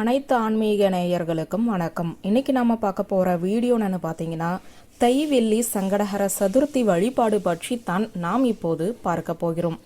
அனைத்து ஆன்மீக நேயர்களுக்கும் வணக்கம். இன்னைக்கு நாம பார்க்க போற வீடியோன்னு பார்த்தீங்கன்னா தை வெள்ளி சங்கடஹர சதுர்த்தி வழிபாடு பற்றி தான் நாம் இப்போது பார்க்க போகிறோம்.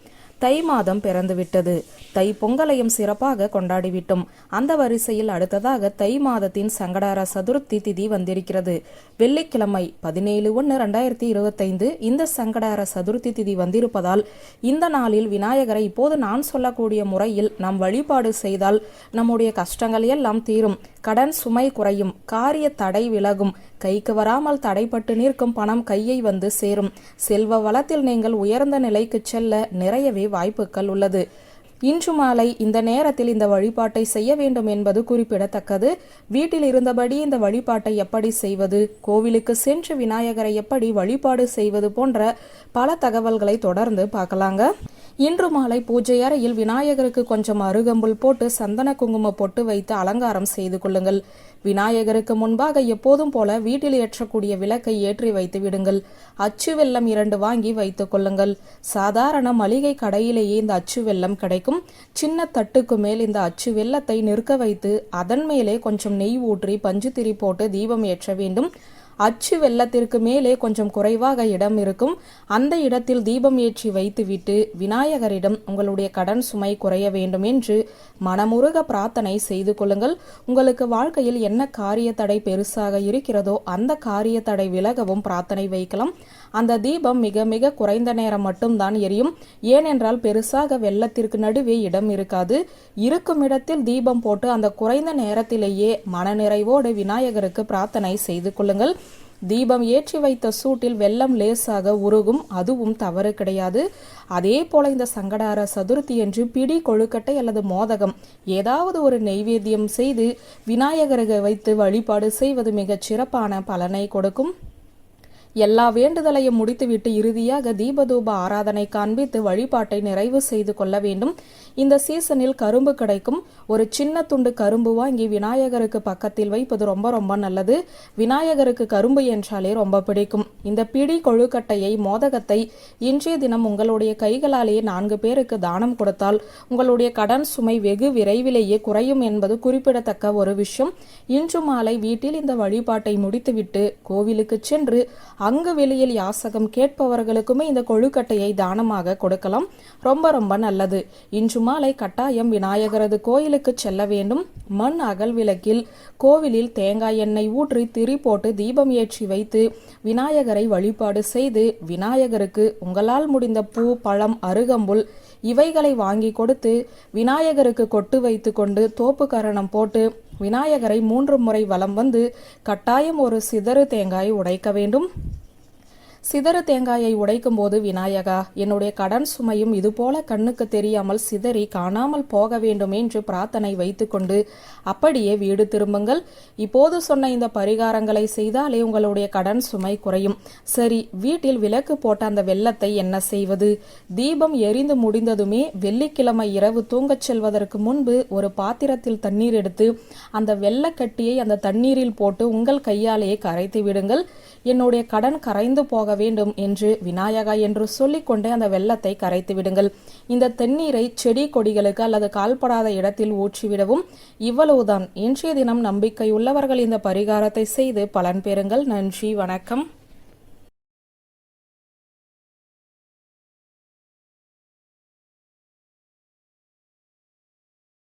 தை மாதம் பிறந்துவிட்டது. தை பொங்கலையும் சிறப்பாக கொண்டாடிவிட்டோம். அந்த வரிசையில் அடுத்ததாக தை மாதத்தின் சங்கடார சதுர்த்தி திதி வந்திருக்கிறது. வெள்ளிக்கிழமை பதினேழு ஒன்று ரெண்டாயிரத்தி இருபத்தைந்து இந்த சங்கடார சதுர்த்தி திதி வந்திருப்பதால் இந்த நாளில் விநாயகரை இப்போது நான் சொல்லக்கூடிய முறையில் நாம் வழிபாடு செய்தால் நம்முடைய கஷ்டங்கள் எல்லாம் தீரும். கடன் சுமை குறையும். காரிய தடை விலகும். கைக்கு வராமல் தடைப்பட்டு நிற்கும் பணம் கையை வந்து சேரும். செல்வ வளத்தில் நீங்கள் உயர்ந்த நிலைக்கு செல்ல நிறையவே வாய்ப்புகள் உள்ளது. இன்று மாலை இந்த நேரத்தில் இந்த வழிபாட்டை செய்ய வேண்டும் என்பது குறிப்பிடத்தக்கது. வீட்டில் இருந்தபடி இந்த வழிபாட்டை எப்படி செய்வது கோவிலுக்கு சென்று விநாயகரை எப்படி வழிபாடு செய்வது போன்ற பல தகவல்களை தொடர்ந்து பார்க்கலாங்க. இன்று மாலை பூஜை அறையில் விநாயகருக்கு கொஞ்சம் அருகம்புல் போட்டு சந்தன குங்கும போட்டு வைத்து அலங்காரம் செய்து கொள்ளுங்கள். விநாயகருக்கு முன்பாக எப்போதும் போல வீட்டில் ஏற்றக்கூடிய விளக்கை ஏற்றி வைத்து விடுங்கள். அச்சு வெள்ளம் இரண்டு வாங்கி வைத்துக் கொள்ளுங்கள். சாதாரண மளிகை கடையிலேயே இந்த அச்சு வெல்லம் கிடைக்கும். சின்ன தட்டுக்கு மேல் இந்த அச்சு வெள்ளத்தை நிற்க வைத்து அதன் மேலே கொஞ்சம் நெய் ஊற்றி பஞ்சு திரி போட்டு தீபம் ஏற்ற வேண்டும். அச்சு வெள்ளத்திற்கு மேலே கொஞ்சம் குறைவாக இடம் இருக்கும். அந்த இடத்தில் தீபம் ஏற்றி வைத்துவிட்டு விநாயகரிடம் உங்களுடைய கடன் சுமை குறைய வேண்டும் என்று மனமுருக பிரார்த்தனை செய்து கொள்ளுங்கள். உங்களுக்கு வாழ்க்கையில் என்ன காரிய தடை பெருசாக இருக்கிறதோ அந்த காரிய தடை விலகவும் பிரார்த்தனை வைக்கலாம். அந்த தீபம் மிக மிக குறைந்த நேரம் மட்டும்தான் எரியும். ஏனென்றால் பெருசாக வெள்ளத்திற்கு நடுவே இடம் இருக்காது. இருக்கும் இடத்தில் தீபம் போட்டு அந்த குறைந்த நேரத்திலேயே மனநிறைவோடு விநாயகருக்கு பிரார்த்தனை செய்து கொள்ளுங்கள். தீபம் ஏற்றி வைத்த சூட்டில் வெள்ளம் லேசாக உருகும் அதுவும் தவறு கிடையாது. அதே போல இந்த சங்கடார சதுர்த்தி என்று பிடி கொழுக்கட்டை அல்லது மோதகம் ஏதாவது ஒரு நெய்வேத்தியம் செய்து விநாயகருக்கு வைத்து வழிபாடு செய்வது மிகச் சிறப்பான பலனை கொடுக்கும். எல்லா வேண்டுதலையும் முடித்துவிட்டு இறுதியாக தீபதூப ஆராதனை காண்பித்து வழிபாட்டை நிறைவு செய்து கொள்ள வேண்டும். இந்த சீசனில் கரும்பு கிடைக்கும். ஒரு சின்ன துண்டு கரும்பு வாங்கி விநாயகருக்கு பக்கத்தில் வைப்பது ரொம்ப ரொம்ப நல்லது. விநாயகருக்கு கரும்பு என்றாலே ரொம்ப பிடிக்கும். இந்த பிடி கொழுக்கட்டையை மோதகத்தை இன்றைய தினம் உங்களுடைய கைகளாலேயே நான்கு பேருக்கு தானம் கொடுத்தால் உங்களுடைய கடன் சுமை வெகு விரைவிலேயே குறையும் என்பது குறிப்பிடத்தக்க ஒரு விஷயம். இன்று மாலை வீட்டில் இந்த வழிபாட்டை முடித்துவிட்டு கோவிலுக்கு சென்று அங்கு வெளியில் யாசகம் கேட்பவர்களுக்குமே இந்த கொழுக்கட்டையை தானமாக கொடுக்கலாம். ரொம்ப ரொம்ப நல்லது. இன்று மாலை கட்டாயம் விநாயகரது கோயிலுக்கு செல்ல வேண்டும். மண் அகல் விளக்கில் கோவிலில் தேங்காய் எண்ணெய் ஊற்றி திரி போட்டு தீபம் ஏற்றி வைத்து விநாயகரை வழிபாடு செய்து விநாயகருக்கு உங்களால் முடிந்த பூ பழம் அருகம்புல் இவைகளை வாங்கி கொடுத்து விநாயகருக்கு கொட்டு வைத்து கொண்டு தோப்பு கரணம் போட்டு விநாயகரை மூன்று முறை வலம் வந்து கட்டாயம் ஒரு சிதறு தேங்காய் உடைக்க வேண்டும். சிதறு தேங்காயை உடைக்கும் போது விநாயகா என்னுடைய கடன் சுமையும் இதுபோல கண்ணுக்கு தெரியாமல் சிதறி காணாமல் போக வேண்டும் என்று பிரார்த்தனை வைத்துக்கொண்டு அப்படியே வீடு திரும்புங்கள். இப்போது சொன்ன இந்த பரிகாரங்களை செய்தாலே உங்களுடைய கடன் சுமை குறையும். சரி வீட்டில் விளக்கு போட்ட அந்த வெள்ளத்தை என்ன செய்வது? தீபம் எரிந்து முடிந்ததுமே வெள்ளிக்கிழமை இரவு தூங்கச் செல்வதற்கு முன்பு ஒரு பாத்திரத்தில் தண்ணீர் எடுத்து அந்த வெள்ளக்கட்டியை அந்த தண்ணீரில் போட்டு உங்கள் கையாலேயே கரைத்து விடுங்கள். என்னுடைய கடன் கரைந்து போக வேண்டும் என்று விநாயகா என்று சொல்லிக்கொண்டே அந்த வெள்ளத்தை கரைத்து விடுங்கள். இந்த தென்னீரை செடி கொடிகளுக்கு அல்லது கால்படாத இடத்தில் ஊற்றிவிடவும் இவ்வளவுதான். இன்றைய தினம் நம்பிக்கை உள்ளவர்கள் இந்த பரிகாரத்தை செய்து பலன் பெறுங்கள். நன்றி வணக்கம்.